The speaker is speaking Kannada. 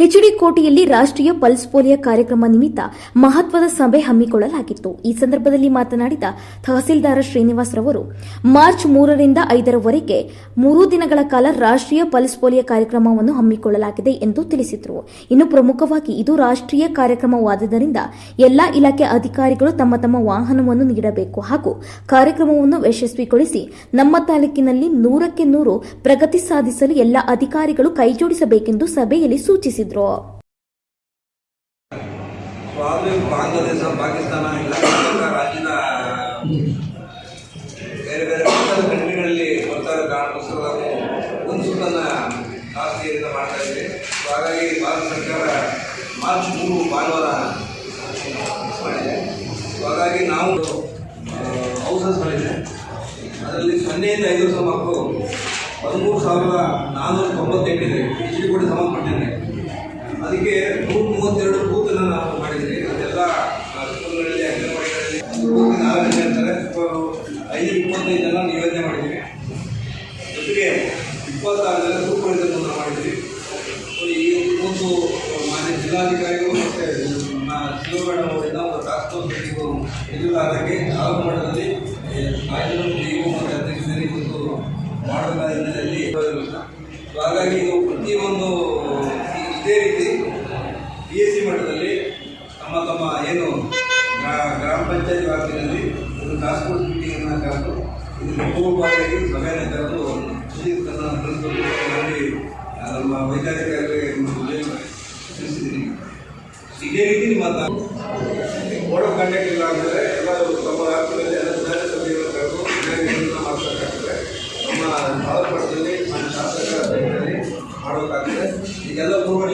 ಹೆಚ್ಡಿ ಕೋಟೆಯಲ್ಲಿ ರಾಷ್ಟ್ರೀಯ ಪಲ್ಸ್ ಪೋಲಿಯೋ ಕಾರ್ಯಕ್ರಮ ನಿಮಿತ್ತ ಮಹತ್ವದ ಸಭೆ ಹಮ್ಮಿಕೊಳ್ಳಲಾಗಿತ್ತು. ಈ ಸಂದರ್ಭದಲ್ಲಿ ಮಾತನಾಡಿದ ತಹಸೀಲ್ದಾರ್ ಶ್ರೀನಿವಾಸ್ ರವರು, ಮಾರ್ಚ್ ಮೂರರಿಂದ ಐದರವರೆಗೆ ಮೂರು ದಿನಗಳ ಕಾಲ ರಾಷ್ಟ್ರೀಯ ಪಲ್ಸ್ ಪೋಲಿಯೋ ಕಾರ್ಯಕ್ರಮವನ್ನು ಹಮ್ಮಿಕೊಳ್ಳಲಾಗಿದೆ ಎಂದು ತಿಳಿಸಿದರು. ಇನ್ನು ಪ್ರಮುಖವಾಗಿ ಇದು ರಾಷ್ಟ್ರೀಯ ಕಾರ್ಯಕ್ರಮವಾದ್ದರಿಂದ ಎಲ್ಲಾ ಇಲಾಖೆ ಅಧಿಕಾರಿಗಳು ತಮ್ಮ ತಮ್ಮ ವಾಹನವನ್ನು ನೀಡಬೇಕು ಹಾಗೂ ಕಾರ್ಯಕ್ರಮವನ್ನು ಯಶಸ್ವಿಗೊಳಿಸಿ ನಮ್ಮ ತಾಲೂಕಿನಲ್ಲಿ ನೂರಕ್ಕೆ ನೂರು ಪ್ರಗತಿ ಸಾಧಿಸಲು ಎಲ್ಲ ಅಧಿಕಾರಿಗಳು ಕೈಜೋಡಿಸಬೇಕೆಂದು ಸಭೆಯಲ್ಲಿ ಸೂಚಿಸಿದರು. ಆದರೆ ಬಾಂಗ್ಲಾದೇಶ, ಪಾಕಿಸ್ತಾನ ರಾಜ್ಯದ ಬೇರೆ ಬೇರೆ ಕಂಟ್ರಿಗಳಲ್ಲಿ ಬರ್ತಾ ಇರೋ ಕಾರಣಕ್ಕೋಸ್ಕರ ನಾವು ಒಂದು ಸುತ್ತನ್ನು ಖಾಸಗಿಯಿಂದ ಮಾಡ್ತಾ ಇದ್ದೀವಿ ಸೊ ಹಾಗಾಗಿ ಭಾರತ ಸರ್ಕಾರ ಮಾರ್ಚ್ ಮೂರು ಭಾನುವಾರ ಮಾಡಿದೆ. ಸೊ ಹಾಗಾಗಿ ನಾವು ಹೌಸಸ್ಗಳಿದೆ ಅದರಲ್ಲಿ ಸೊನ್ನೆಯಿಂದ ಐದು ವರ್ಷ ಮಕ್ಕಳು ಹದಿಮೂರು ಸಾವಿರದ ನಾನ್ನೂರ ತೊಂಬತ್ತೆಂಟಿದೆ ಎಚ್ ಕೂಡ ಸಂಬಂಧಪಟ್ಟಿದೆ ಅದಕ್ಕೆ ನೂರ ಮೂವತ್ತೆರಡು ಬೂತನ್ನು ನಾವು ಮಾಡಿದ್ವಿ. ಅದೆಲ್ಲ ಸ್ಕೂಲ್ಗಳಲ್ಲಿ ಅಂಗನವಾಡಿಗಳಲ್ಲಿ ಬೂತ್ ಇರ್ತಾರೆ. ಐದು, ಇಪ್ಪತ್ತೈದು ಜನ ನಿಯೋಜನೆ ಮಾಡಿದ್ವಿ. ಜೊತೆಗೆ ಇಪ್ಪತ್ತಾರು ಜನ ಮಾಡಿದ್ವಿ. ಈ ಒಂದು ಮಾನ್ಯ ಜಿಲ್ಲಾಧಿಕಾರಿಗಳು ಮತ್ತು ಶಿವಗಡ ಅವರಿಂದ ಒಂದು ಟಾಸ್ಕ್ ಫೋರ್ಸ್ ಮೀಟಿಂಗು ತಾಲೂಕು ಮಟ್ಟದಲ್ಲಿ ಕಾಯ್ದೆ ನೀವು ಮತ್ತು ಅಧ್ಯಕ್ಷರಿಗೆ ಒಂದು ಮಾಡಬೇಕಾದ ಹಿನ್ನೆಲೆಯಲ್ಲಿ ಹಾಗಾಗಿ ಇದು ಪ್ರತಿಯೊಂದು ಇದೇ ರೀತಿ ಪಿ ಎಸ್ ಸಿ ಮಟ್ಟದಲ್ಲಿ ತಮ್ಮ ತಮ್ಮ ಏನು ಗ್ರಾಮ ಪಂಚಾಯತ್ ವ್ಯಾಪ್ತಿಯಲ್ಲಿ ಒಂದು ಟಾಸ್ಕ್ ಫೋರ್ಸ್ ಮೀಟಿಂಗನ್ನು ಕರೆದು ಇದಕ್ಕೆ ಪೂರ್ವಭಾವಿಯಾಗಿ ಸಭೆಯನ್ನು ಕರೆದು ಸುದೀರ್ಘನ ನಮ್ಮ ವೈದ್ಯಾಧಿಕಾರಿಗಳಿಗೆ ತಿಳಿಸಿದ್ದೀನಿ ಇದೇ ರೀತಿ ನಿಮ್ಮ ಆಫ್ ಕಂಡಕ್ಟ್ ಇಲ್ಲ ಅಂದರೆ ಎಲ್ಲರೂ ತಮ್ಮ ರಾಜ್ಯದಲ್ಲಿ ಎಲ್ಲ ಸುಧಾರಣೆ ಸಭೆಗಳನ್ನು ಕರೆದು ಮಾಡಬೇಕಾಗ್ತದೆ ನಮ್ಮ ಮಟ್ಟದಲ್ಲಿ ನಮ್ಮ ಶಾಸಕರ ಸಭೆಯಲ್ಲಿ ಮಾಡಬೇಕಾಗ್ತದೆ ಈಗೆಲ್ಲ ಪೂರ್ವ